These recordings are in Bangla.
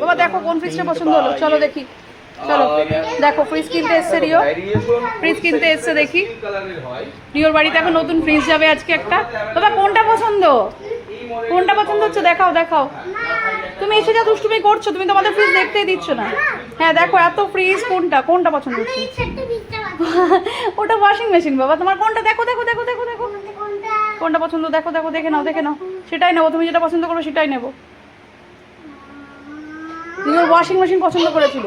বাবা, দেখো কোন ফ্রিজটা পছন্দ হলো। চলো দেখি। চলো। দেখো ফ্রিজ কিনতে এসছে রিও। ফ্রিজ কিনতে এসছে দেখি। রিওর বাড়িতে এখন নতুন ফ্রিজ যাবে আজকে একটা। বাবা, কোনটা পছন্দ? কোনটা পছন্দ হচ্ছে? দেখাও দেখাও। তুমি এসে যা দুষ্টুমি করছ, তুমি তোমাদের ফ্রিজ দেখতেই দিচ্ছ না। হ্যাঁ দেখো, এত ফ্রিজ কোনটা? কোনটা পছন্দ হচ্ছে। ওটা ওয়াশিং মেশিন বাবা। তোমার কোনটা? দেখো দেখো দেখো দেখো দেখো? কোনটা পছন্দ? দেখো দেখো, দেখে নাও দেখে নাও। সেটাই নেব। তুমি যেটা পছন্দ করো সেটাই নেব। তুমি ওয়াশিং মেশিন পছন্দ করেছিল।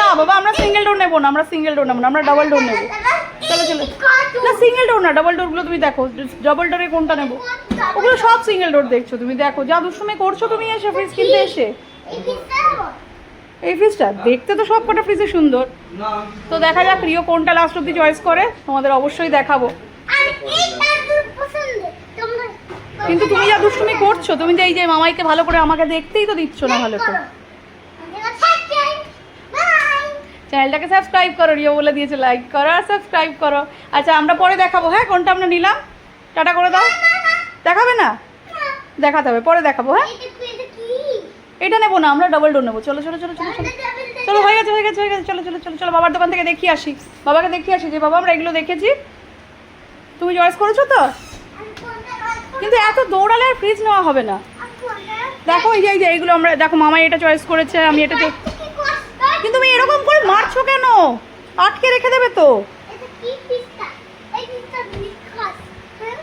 না বাবা, আমরা সিঙ্গেল ডোর নেব না, আমরা সিঙ্গেল ডোর নেব না, আমরা ডাবল ডোর নেব। চলো চলো। না সিঙ্গেল ডোর না ডাবল ডোরগুলো তুমি দেখো ডাবল ডোরে কোনটা নেব? ওগুলো সব সিঙ্গেল ডোর দেখছ, তুমি দেখো। যা দুষ্টুমি করছ তুমি এসে ফ্রিজ কিনতে এসে। এই ফ্রিজটা দেখতে তো সব কটা ফ্রিজে সুন্দর। তো দেখা যাক রিও কোনটা লাস্ট অব্দি চয়েস করে, তোমাদের অবশ্যই দেখাবো। কিন্তু তুমি যা দুষ্টুমি করছ, তুমি যে এই যে মামাইকে ভালো করে আমাকে দেখতেই তো দিচ্ছ না ভালো করে করো। আমাদের সাবস্ক্রাইব। বাই। চ্যানেলটাকে সাবস্ক্রাইব করো, রিও বলে দিয়েছে লাইক করো আর সাবস্ক্রাইব করো। আচ্ছা আমরা পরে দেখাবো হ্যাঁ কোনটা আমরা নিলাম? টাটা করে দাও। দেখাবে না? দেখাতে হবে, পরে দেখাবো হ্যাঁ? এটা নেব না, আমরা ডবল ডোর নেব। চলো চলো চলো চলো চলো। চলো, হয়ে গেছে হয়ে গেছে হয়ে গেছে। চলো চলো চলো চলো, বাবার দোকান থেকে দেখিয়ে আসি। বাবাকে দেখিয়ে আসি, যে বাবা, আমরা এগুলো দেখেছি। তুমি চয়েস করেছ তো? কিন্তু এত দৌড়ালে আর ফ্রিজ নেওয়া হবে না। দেখো, এই যে এইগুলো আমরা, দেখো, মামাই এটা চয়েস করেছে, আমি এটা চয়ে- এটা কি কষ্ট? কিন্তু তুমি এরকম করে মারছো কেন আটকে রেখে দেবে তো। হ্যাঁ।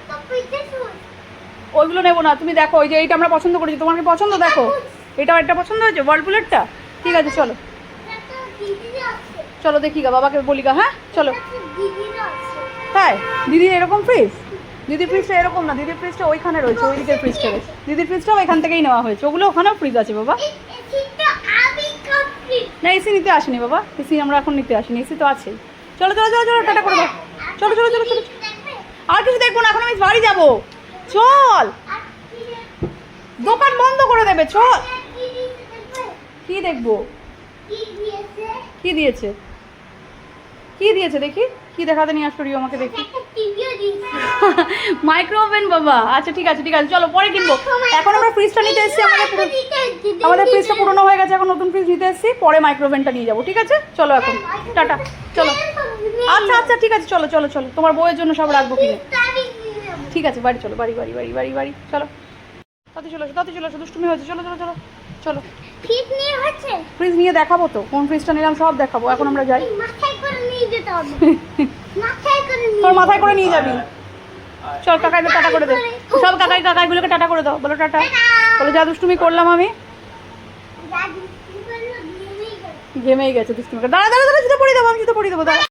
ওইগুলো নেব না। তুমি দেখো ওই যে এইটা আমরা পছন্দ করেছি। তোমার কি পছন্দ? দেখো। এটা একটা পছন্দ হয়েছে? ওয়ার্লপুলেরটা ঠিক আছে চলো। চলো দেখি গা বাবাকে বলি গা হ্যাঁ? চলো। তাই? দিদির এরকম ফ্রিজ দিদির ফ্রিজটা এরকম না। দিদির ফ্রিজটা ওইখানে রয়েছে ওই দিকের ফ্রিজটা রয়েছে। দিদির ফ্রিজটাও এখান থেকেই নেওয়া হয়েছে। ওগুলো ওখানেও ফ্রিজ আছে বাবা এই- এটা আমি complete। না এসি নিতে আসেনি বাবা এসি আমরা এখন নিতে আসিনি এসি তো আছে চলো চলো চলো চলো, টাটা করে দাও। চলো চলো চলো চলো আর কিছু দেখব না, এখন আমি বাড়ি যাব। চল। দোকান বন্ধ করে দেবে, চল। কি দেখবে? কি দিয়েছে? কি দিয়েছে দেখি? কি দেখাতে নিয়ে আসলো রিও আমাকে দেখি একটা টিভিও দিয়েছে। মাইক্রো ওভেন বাবা। আচ্ছা ঠিক আছে ঠিক আছে চলো পরে কিনবো। এখন আমরা ফ্রিজটা নিতে এসেছি আমাদের আমাদের ফ্রিজটা পুরনো হয়ে গেছে এখন নতুন ফ্রিজ নিতে এসেছি। পরে মাইক্রোওভেনটা নিয়ে যাব ঠিক আছে? চলো এখন। টাটা। চলো। আচ্ছা আচ্ছা ঠিক আছে চলো চলো চলো। তোমার বইয়ের জন্য সব রাখব কিনে। ঠিক আছে বাড়ি চলো বাড়ি বাড়ি বাড়ি বাড়ি বাড়ি চলো। তাতে চলো তাতে চলো আসো, দুষ্টুমি হয়েছে চলো চলো চলো চলো। ফিট নিয়ে হচ্ছে? ফ্রিজ নিয়ে দেখাবো তো কোন ফ্রিজটা নিলাম সব দেখাবো এখন আমরা যাই। মাথায় করে নিয়ে তোর মাথায় করে যাবি। চল টাটা করে দে। সব কাকাই কাকাইগুলোকে টাটা করে দাও। বলো টাটা। বলো যা দুষ্টুমি করলাম আমি। ঘেমেই গেছে দুষ্টুমি। দাঁড়া দাঁড়া দাঁড়া জুতো পরিয়ে দেবো আমি জুতো পরিয়ে দেবো দাঁড়া।